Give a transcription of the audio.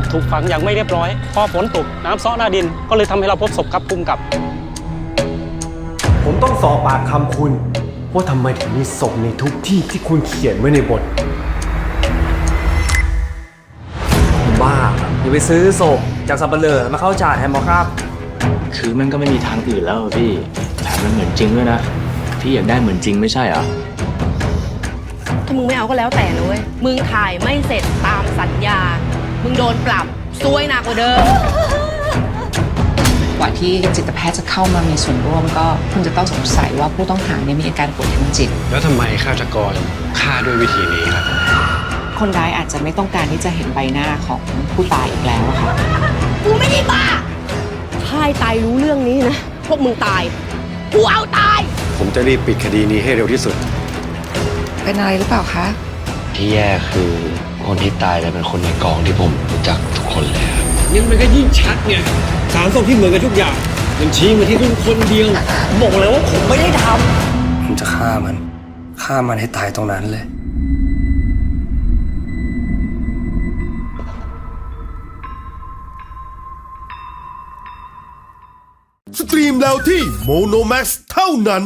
พถูกฝังอย่างไม่เรียบร้อย พอฝนตกน้ำซ้อหน้าดิน ก็เลยทำให้เราพบศพครับภูมิกับ ผมต้องสอบปากคำคุณ ว่าทำไมถึงมีศพในทุกที่ที่คุณเขียนไว้ในบทบ้าอย่าไปซื้อศพจากสับเปลือมาเข้าจ่าแทนหมอครับ คือมันก็ไม่มีทางอื่นแล้วอะพี่แถมมันเหมือนจริงด้วยนะ พี่อยากได้เหมือนจริงไม่ใช่เหรอ ถ้ามึงไม่เอาก็แล้วแต่นะเว้ยมึงถ่ายไม่เสร็จตามสัญญา มึงโดนปรับซวยหนักกว่าเดิม กว่าที่จิตแพทย์จะเข้ามามีส่วนร่วมก็คงจะต้องสงสัยว่าผู้ต้องหาเนี่ยมีอาการป่วยทางจิต แล้วทำไมฆาตกรฆ่าด้วยวิธีนี้ครับ คนร้ายอาจจะไม่ต้องการที่จะเห็นใบหน้าของผู้ตายอีกแล้วอะค่ะ กูไม่ได้บ้าถ้าไอ้ตายรู้เรื่องนี้นะ พวกมึงตาย กูเอาตาย ผมจะรีบปิดคดีนี้ให้เร็วที่สุด เป็นอะไรหรือเปล่าคะ ที่แย่คือคนที่ตายจะเป็นคนในกองที่ผมรู้จักทุกคนเลยครับยิ่งมันก็ยิ่งชัดไงสารส่งที่เหมือนกันทุกอย่างมันชี้มาที่คุณคนเดียวบอกเลยว่าผมไม่ได้ทำผมจะฆ่ามันฆ่ามันให้ตายตรงนั้นเลยสตรีมแล้วที่โมโนแม x เท่านั้น